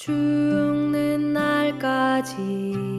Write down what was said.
죽는 날까지.